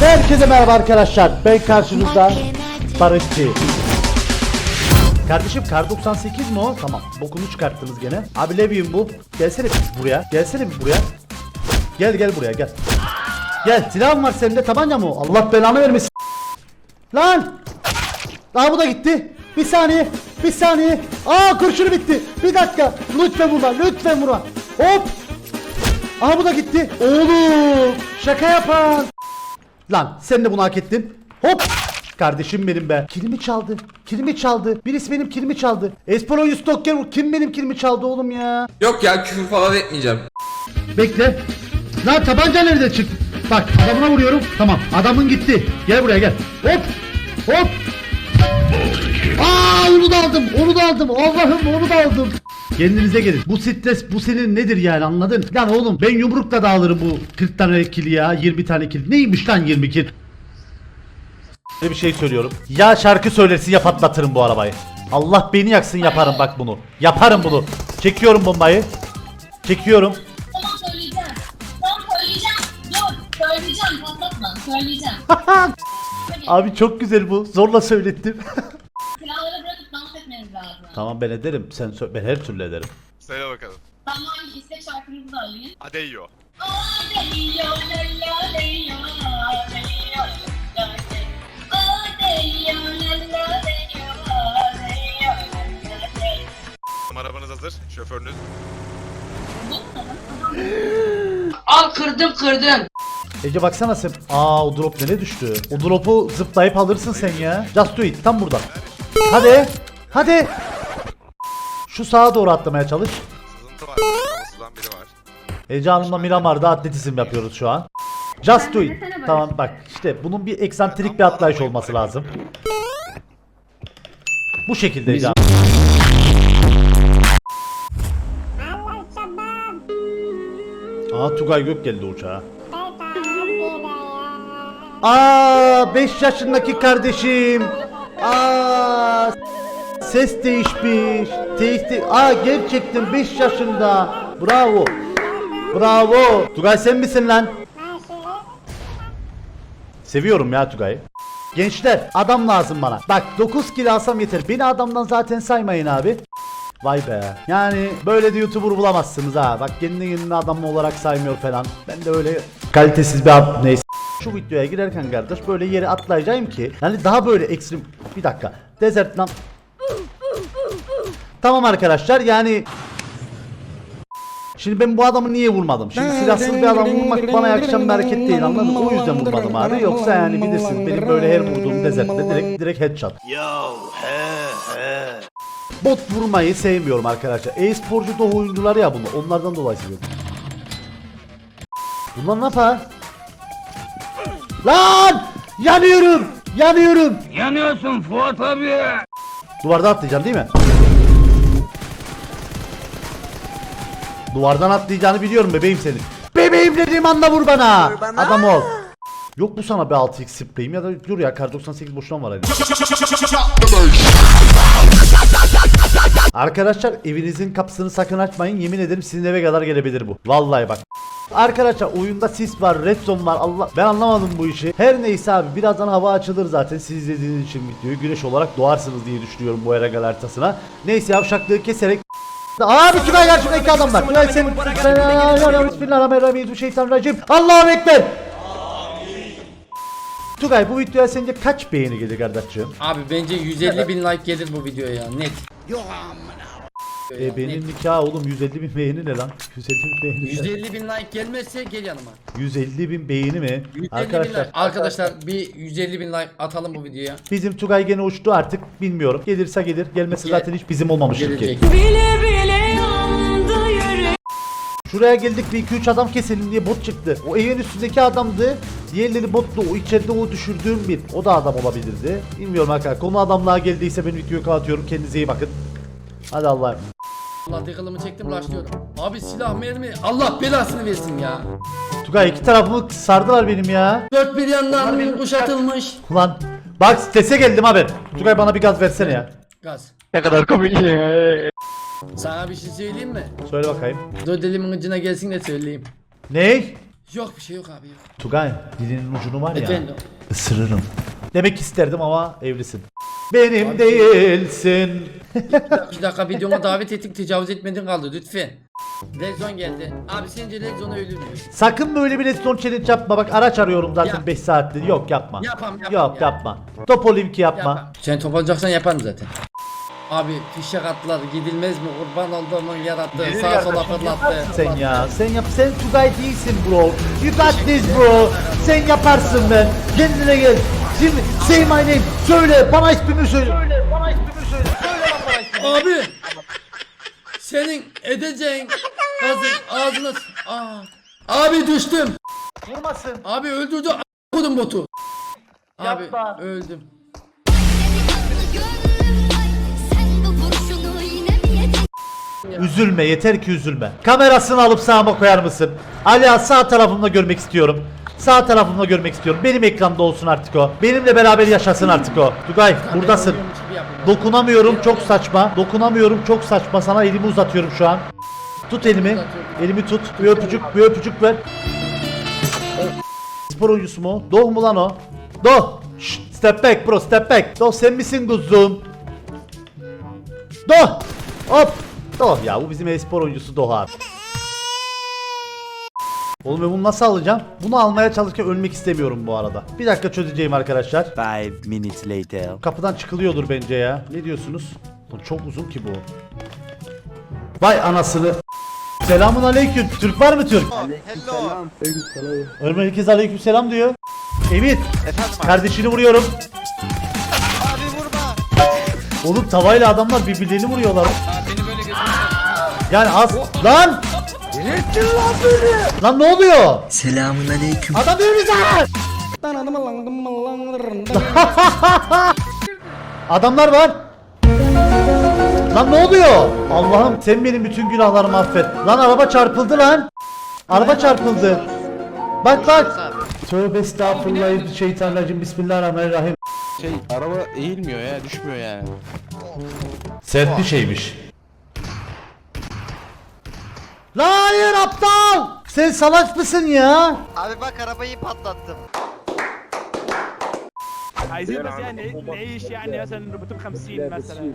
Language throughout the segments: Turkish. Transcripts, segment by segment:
Herkese merhaba arkadaşlar. Ben karşınızda Barışçı. Kardeşim kar 98 mi o? Tamam. Bokunu çıkarttınız gene. Abi Levi'yim bu. Gelsene buraya. Gelsene buraya. Gel gel buraya gel. Gel silahın var sende tabanca mı? o? Allah belanı vermesin. Lan! Daha bu da gitti. Bir saniye. Bir saniye. Aa kurşunu bitti. Bir dakika. Lütfen vurma. Lütfen vurma. Hop. Aha bu da gitti. Oğlum. Şaka yapan. Lan sen de bunu hak ettin. Hop. Kardeşim benim be. Kilimi çaldı. Kilimi çaldı. Birisi benim kilimi çaldı. Espolo 100 Stokker kim benim kilimi çaldı oğlum ya? Yok ya küfür falan etmeyeceğim. Bekle. Lan tabanca nerede çıktı? Bak adamına vuruyorum. Tamam adamın gitti. Gel buraya gel. Hop. Hop. Aa onu da aldım. Onu da aldım. Allah'ım onu da aldım. Kendinize gelin. Bu stres bu senin nedir yani anladın? Lan oğlum ben yumrukla dağılırım bu 40 tane kill ya. 20 tane kill. Neymiş lan 20 kill? bir şey söylüyorum. Ya şarkı söylersin ya patlatırım bu arabayı. Allah beni yaksın yaparım bak bunu. Yaparım bunu. Çekiyorum bombayı. Çekiyorum. Tamam söyleyeceğim. Tamam söyleyeceğim. Dur söyleyeceğim patlatma söyleyeceğim. Abi çok güzel bu. Zorla söylettim. tamam ben ederim. Sen sö- ben her türlü ederim. Söyle bakalım. Tamam istek şarkınızı da alayım. Adeyo. Arabanız hazır. Şoförünüz. Al kırdım kırdım. Ece baksana sen. Aa o drop nereye düştü? O drop'u zıplayıp alırsın sen ya. Just do it. Tam burada. Hadi. Hadi. Şu sağa doğru atlamaya çalış. Sızıntı var. Havasızdan biri var. Ece Hanım'la Miramar'da atletizm yapıyoruz şu an. Just do it. Tamam bak işte bunun bir eksantrik bir atlayış olması lazım. Bu şekilde Ece Hanım. Aa Tugay Gök geldi uçağa. Aa 5 yaşındaki kardeşim. Aa ses değişmiş. Değişti. Aa gerçekten 5 yaşında. Bravo. Bravo. Tugay sen misin lan? Seviyorum ya Tugay'ı. Gençler adam lazım bana. Bak 9 kilo alsam yeter. Beni adamdan zaten saymayın abi. Vay be. Yani böyle de YouTuber bulamazsınız ha. Bak kendi kendine adam olarak saymıyor falan. Ben de öyle kalitesiz bir ad neyse. Şu videoya girerken kardeş böyle yere atlayacağım ki yani daha böyle ekstrem bir dakika. Desert lan. Tamam arkadaşlar yani Şimdi ben bu adamı niye vurmadım? Şimdi silahsız bir adam vurmak bana yakışan bir hareket değil anladın mı? O yüzden vurmadım abi. Yoksa yani bilirsiniz benim böyle her vurduğum desertte direkt direkt headshot. Bot vurmayı sevmiyorum arkadaşlar. E-sporcu da oyuncular ya bunu. Onlardan dolayı seviyorum. Bunlar ne yapar? Lan! Yanıyorum! Yanıyorum! Yanıyorsun Fuat abi. Duvardan atlayacaksın değil mi? Duvardan atlayacağını biliyorum bebeğim senin. Bebeğim dediğim anda vur bana. Adam ol. Yok bu sana bir 6x spreyim ya da dur ya kar 98 boşuna var hani. Arkadaşlar evinizin kapısını sakın açmayın. Yemin ederim sizin eve kadar gelebilir bu. Vallahi bak. Arkadaşlar oyunda sis var, red zone var. Allah ben anlamadım bu işi. Her neyse abi birazdan hava açılır zaten. Siz izlediğiniz için videoyu güneş olarak doğarsınız diye düşünüyorum bu Eragal haritasına. Neyse yavşaklığı keserek Abi Tugay karşımdaki adamlar. Tugay sen Bismillahirrahmanirrahim. Şeytanirracim. Allahu ekber. Tugay bu videoya sence kaç beğeni gelir kardeşim? Abi bence 150 bin like gelir bu videoya ya net. E, benim nikah oğlum 150 bin beğeni ne lan? 150 bin beğeni. ne? 150 bin like gelmezse gel yanıma. 150 bin beğeni mi? 150 bin Arkadaşlar like. Arkadaşlar bir 150 bin like atalım bu videoya. bizim Tugay gene uçtu artık bilmiyorum. Gelirse gelir gelmesi Gel- zaten hiç bizim olmamıştır ki. Gelecek. Şuraya geldik bir iki üç adam keselim diye bot çıktı. O evin üstündeki adamdı. Diğerleri bottu. O içeride o düşürdüğüm bir. O da adam olabilirdi. Bilmiyorum arkadaşlar. Konu adamlığa geldiyse ben videoyu kapatıyorum. Kendinize iyi bakın. Hadi Allah'a emanet. Allah dekalımı çektim başlıyorum. Abi silah mermi Allah belasını versin ya. Tugay iki tarafımı sardılar benim ya. Dört bir yandan kuşatılmış. Ulan bak strese geldim abi. Tugay bana bir gaz versene ya. Gaz. Ne kadar komik ya. Sana bir şey söyleyeyim mi? Söyle bakayım. Dur dilimin ucuna gelsin de söyleyeyim. Ney? Yok bir şey yok abi yok. Tugay dilinin ucunu var ya. Efendim. Isırırım. Demek isterdim ama evlisin. Benim değilsin. Bir dakika videoma davet ettik tecavüz etmedin kaldı lütfen. Lezon geldi. Abi sence Lezon'a ölür mü? Sakın böyle bir redstone challenge yapma. Bak araç arıyorum zaten Yap. 5 saattir. Yok yapma. Yapam, yapam, Yok yap. yapma. Topolimki yapma. Yapar. Sen toplanacaksan yaparım zaten. Abi fişek attılar gidilmez mi kurban olduğumun yarattığı Gelir sağa sola fırlattı. Sen ya. Sen yap. Sen Tugay değilsin bro. You got this bro. Sen yaparsın ben. Kendine gel. Şimdi say my name. Söyle. Bana ismini söyle. Söyle. Bana ismini söyle. Söyle lan bana ismini. Abi senin edeceğin gazın ağzına Aa. Abi düştüm. Vurmasın. Abi öldürdü a- kodum botu. Abi Yapma. öldüm. Mi? Üzülme yeter ki üzülme. Kamerasını alıp sağıma koyar mısın? Alihan sağ tarafımda görmek istiyorum. Sağ tarafımda görmek istiyorum. Benim ekranda olsun artık o. Benimle beraber yaşasın artık o. Tugay buradasın. Dokunamıyorum çok saçma. Dokunamıyorum çok saçma. Sana elimi uzatıyorum şu an. Tut elimi. Elimi tut. Bir öpücük, bir öpücük ver. Spor oyuncusu mu? o? Doğ mu lan o? Doğ. Şşt, step back bro, step back. Doğ sen misin kuzum? Doğ. Hop. Doğ. Ya bu bizim e-spor oyuncusu Doğ abi. Oğlum ben bunu nasıl alacağım? Bunu almaya çalışırken ölmek istemiyorum bu arada. Bir dakika çözeceğim arkadaşlar. Five minutes later. Kapıdan çıkılıyordur bence ya. Ne diyorsunuz? Lan çok uzun ki bu. Vay anasını. Selamun aleyküm. Türk var mı Türk? Hello. Ömer herkes aleyküm selam diyor. Emir. Efendim abi. Kardeşini vuruyorum. Abi vurma. Oğlum tavayla adamlar birbirlerini vuruyorlar. Yani az. Lan! Lan ne oluyor? Selamun aleyküm. Adam önümüzde! Adamlar var. Lan ne oluyor? Allah'ım sen benim bütün günahlarımı affet. Lan araba çarpıldı lan. Araba çarpıldı. Bak bak. Tövbe estağfurullah şeytanirracim bismillahirrahmanirrahim. Şey araba eğilmiyor ya düşmüyor yani. Sert bir şeymiş. La hayır aptal. Sen salak mısın ya? Abi bak arabayı patlattım. عايزين بس يعني نعيش يعني مثلا 450 مثلا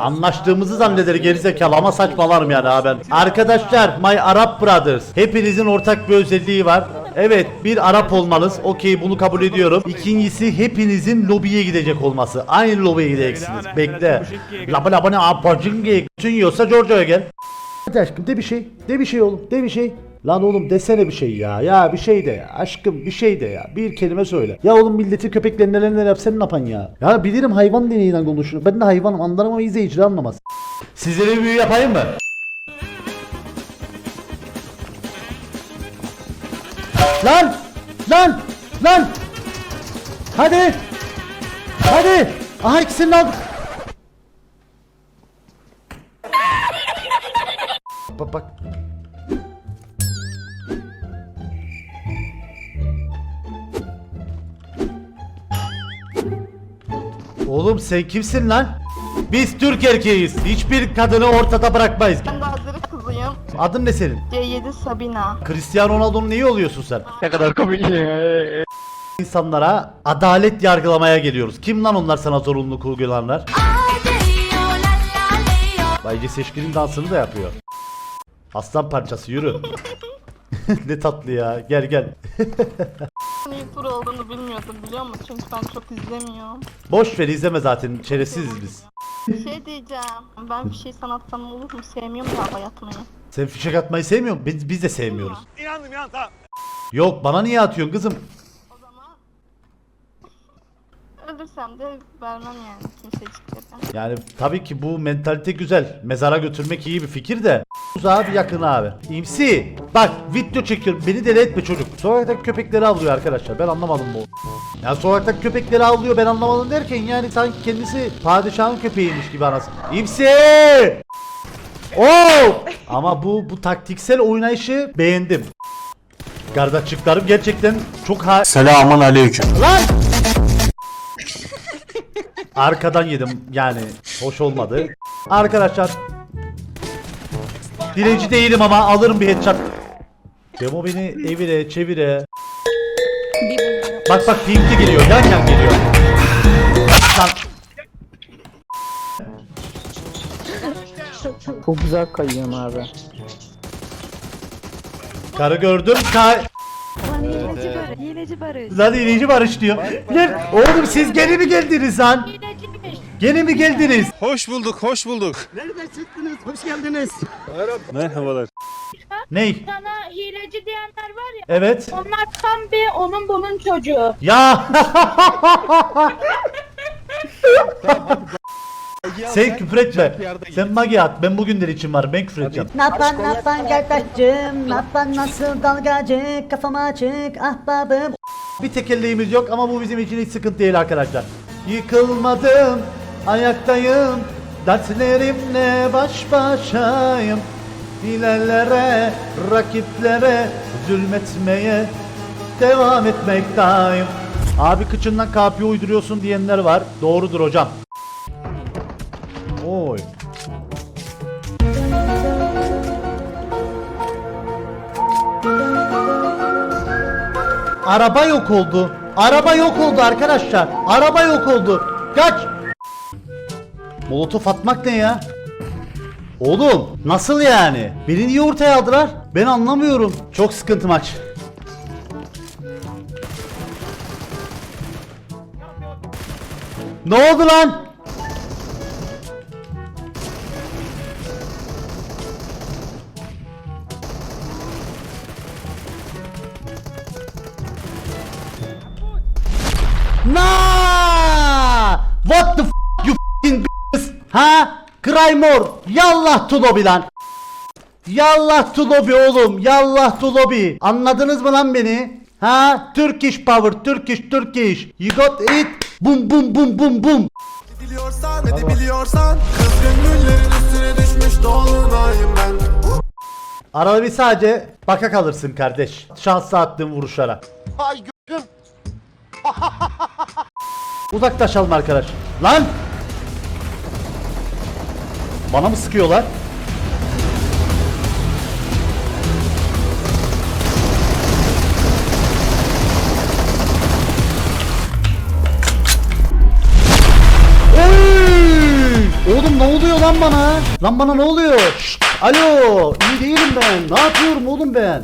Anlaştığımızı zanneder gerizekalı ama saçmalarım yani ha ben. Arkadaşlar My Arab Brothers. Hepinizin ortak bir özelliği var. Evet bir Arap olmanız. Okey bunu kabul ediyorum. İkincisi hepinizin lobiye gidecek olması. Aynı lobiye gideceksiniz. Bekle. Laba laba ne apacınge. Bütün yiyorsa Giorgio'ya gel. Hadi aşkım de bir şey. De bir şey oğlum. De bir şey. Lan oğlum desene bir şey ya. Ya bir şey de ya. Aşkım bir şey de ya. Bir kelime söyle. Ya oğlum milleti köpeklerin neler neler yap sen ne yapan ya. Ya bilirim hayvan deneyinden konuşuyor. Ben de hayvanım anlarım ama izleyiciler anlamaz. Sizlere bir büyü yapayım mı? Lan! Lan! Lan! Hadi! Hadi! Aha ikisini aldık. Bak bak. Oğlum sen kimsin lan? Biz Türk erkeğiz. Hiçbir kadını ortada bırakmayız. Adın ne senin? C7 Sabina. Cristiano Ronaldo'nun neyi oluyorsun sen? Ne kadar komik ya. İnsanlara adalet yargılamaya geliyoruz. Kim lan onlar sana zorunluluk uygulanlar? Bayce Seçkin'in dansını da yapıyor. Aslan parçası yürü. ne tatlı ya. Gel gel. YouTuber olduğunu bilmiyordum biliyor musun? Çünkü ben çok izlemiyorum. Boş ver izleme zaten. Şerefsiziz biz. Bir şey diyeceğim. Ben bir şey sanatsam olur mu? Sevmiyorum ya bayatmayı. Sen fişek atmayı sevmiyor musun? Biz, biz de sevmiyoruz. Yok bana niye atıyorsun kızım? O zaman ölürsem de vermem yani kimseciklerden. Yani tabii ki bu mentalite güzel. Mezara götürmek iyi bir fikir de. Uzağa bir yakın abi. İmsi. Bak video çekiyorum. Beni deli etme çocuk. Sokaktaki köpekleri avlıyor arkadaşlar. Ben anlamadım bu. Ya sokaktaki köpekleri avlıyor ben anlamadım derken yani sanki kendisi padişahın köpeğiymiş gibi anasın. İmsi! Oo! Ama bu bu taktiksel oynayışı beğendim. Kardeşliklerim gerçekten çok ha... Selamun aleyküm. Lan! Arkadan yedim yani hoş olmadı. Arkadaşlar Dilenci değilim ama alırım bir headshot. Demo beni evire çevire. Bak bak pinkli geliyor yan yan geliyor. Lan. Çok güzel kayıyorsun abi. Karı gördüm. Ka Hileci Barış. lan iyileci barış diyor. Gel. Oğlum siz gene mi geldiniz lan? Gene mi geldiniz? Hoş bulduk, hoş bulduk. Ney? Sana hileci diyenler var ya. Evet. Onlar tam bir onun bunun çocuğu. Ya. Sen küfür etme. Sen magi at. Ben bugünler için var. Ben küfür edeceğim. Napan napan kardeşim Napan nasıl dalgacı Kafama açık ahbabım Bir tekelliğimiz yok ama bu bizim için hiç sıkıntı değil arkadaşlar. Yıkılmadım, ayaktayım, dertlerimle baş başayım. Hilellere, rakiplere zulmetmeye devam etmektayım. Abi kıçından kapıyı uyduruyorsun diyenler var. Doğrudur hocam. Oy. Araba yok oldu. Araba yok oldu arkadaşlar. Araba yok oldu. Kaç. Molotof atmak ne ya? Oğlum nasıl yani? Beni niye ortaya aldılar? Ben anlamıyorum. Çok sıkıntı maç. Ne oldu lan? What the f you f***ing b****s? Ha? Cry. Yallah to lobby lan. Yallah to lobby oğlum. Yallah to lobby. Anladınız mı lan beni? Ha? Turkish power, Turkish, Turkish. You got it. Bum bum bum bum bum. Biliyorsan, biliyorsan Kızgın güllerin üstüne düşmüş dolunayım ben Arada bir sadece baka kalırsın kardeş. Şanslı attığın vuruşlara. Ay gözüm Uzaklaşalım arkadaş. Lan! Bana mı sıkıyorlar? Oğlum ne oluyor lan bana? Lan bana ne oluyor? Şşt! Alo! İyi değilim ben. Ne yapıyorum oğlum ben?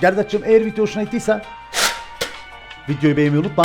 Gerdaç'cığım eğer video hoşuna gittiyse videoyu beğenmeyi unutma.